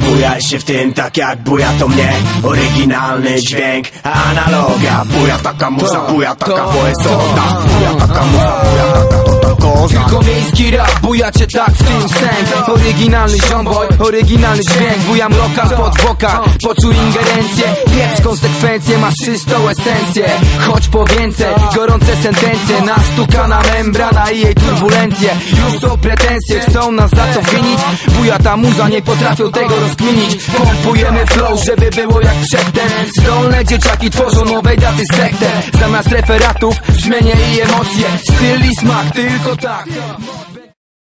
Bujaj się w tym tak jak buja to mnie. Oryginalny dźwięk, analoga Buja taka muza, buja taka poesota Buja taka muza, buja taka to ta koza Tylko miejski rap, bujacie tak w tym sens. Oryginalny ziomboj, oryginalny dźwięk. Bujam lokal pod wokal, poczuj ingerencję. Pieprz konsekwencje, masz czystą esencję. Chodź po więcej, gorące sentencje. Nastukana membrana i jej turbulencje. Już są pretensje, chcą nas za to winić Buja ta muza, nie potrafią tego rozkminić. Pompujemy flow, żeby było jak przedtem. Zdolne dzieciaki tworzą nowej daty sektę. Zamiast referatów, brzmienie i emocje. Styl i smak, tylko tak